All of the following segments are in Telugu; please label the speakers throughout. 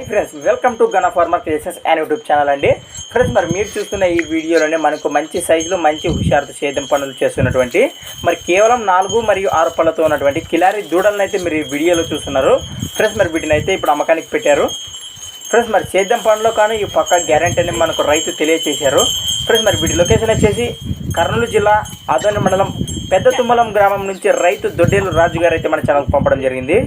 Speaker 1: Hi friends welcome to Gana farmer creations and YouTube channel అండి. ఫ్రెండ్స్ మరి మీరు చూస్తున్న ఈ వీడియోలోనే మనకు మంచి సైజులో మంచి హుషారుతో సేద్యం పనులు చేస్తున్నటువంటి మరి కేవలం నాలుగు మరియు ఆరు పళ్ళతో ఉన్నటువంటి కిలారి దూడలను అయితే మీరు ఈ వీడియోలో చూస్తున్నారు. ఫ్రెండ్స్ మరి వీటిని అయితే ఇప్పుడు అమ్మకానికి పెట్టారు. ఫ్రెండ్స్ మరి సేద్యం పనులు కానీ ఈ పక్క గ్యారంటీ అని మనకు రైతు తెలియజేశారు ఫ్రెండ్స్ మరి వీటి లొకేషన్ వచ్చేసి కర్నూలు జిల్లా ఆదోని మండలం పెద్ద తుమ్మలం గ్రామం నుంచి రైతు దొడ్డేలు రాజు గారు అయితే మన ఛానల్కి పంపడం జరిగింది.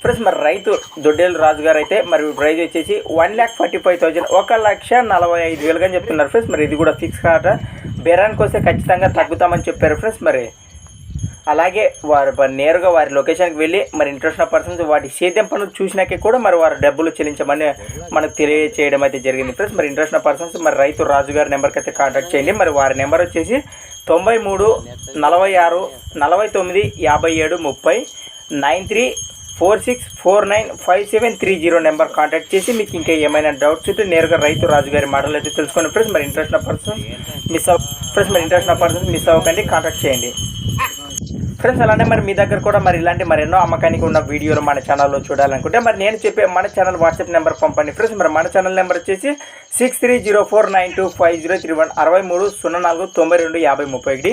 Speaker 1: ఫ్రెండ్స్ మరి రైతు దొడ్డేలు రాజు గారు అయితే మరి ప్రైజ్ వచ్చేసి one lakh forty five thousand ఒక లక్ష నలభై ఐదు వేలుగా చెప్తున్నారు ఫ్రెండ్స్. మరి ఇది కూడా ఫిక్స్ కాట బేరానికి వస్తే ఖచ్చితంగా తగ్గుతామని చెప్పారు ఫ్రెండ్స్ మరి. అలాగే వారు నేరుగా వారి లొకేషన్కి వెళ్ళి మరి ఇంట్రెస్ట్ ఉన్న పర్సన్స్ వాటి సేద్యం పనులు చూసినాకే కూడా మరి వారు డబ్బులు చెల్లించమని మనకు తెలియచేయడం అయితే జరిగింది ఫ్రెండ్స్. మరి ఇంట్రెస్ట్ ఉన్న పర్సన్స్ మరి రైతు రాజు గారి నెంబర్కి అయితే కాంటాక్ట్ చేయండి. మరి వారి నెంబర్ వచ్చేసి తొంభై మూడు నలభై ఆరు నలభై తొమ్మిది యాభై ఏడు ముప్పై nine three four six four nine five seven three zero number contact చేసి మీకు ఇంకా ఏమైనా డౌట్స్ ఉంటే నేరుగా రైతు రాజు గారి మాటలు అయితే తెలుసుకోండి ఫ్రెండ్స్ మరి ఇంట్రెస్ట్ ఉన్న మిస్ అవ్ ఫ్రెండ్స్ మరి ఇంట్రెస్ట్ ఉన్న మిస్ అవ్వకండి కాంటాక్ట్ చేయండి. ఫ్రెండ్స్ అలానే మరి మీ దగ్గర కూడా మరి ఇలాంటి మరి ఎన్నో అమ్మకానికి ఉన్న వీడియోలు మన ఛానల్లో చూడాలనుకుంటే మరి నేను చెప్పే మన ఛానల్ వాట్సాప్ నెంబర్ పంపండి. ఫ్రెండ్స్ మరి మన ఛానల్ నెంబర్ వచ్చేసి six three zero four nine two five zero three one అరవై మూడు సున్నా నాలుగు తొంభై రెండు యాభై ముప్పై ఒకటి.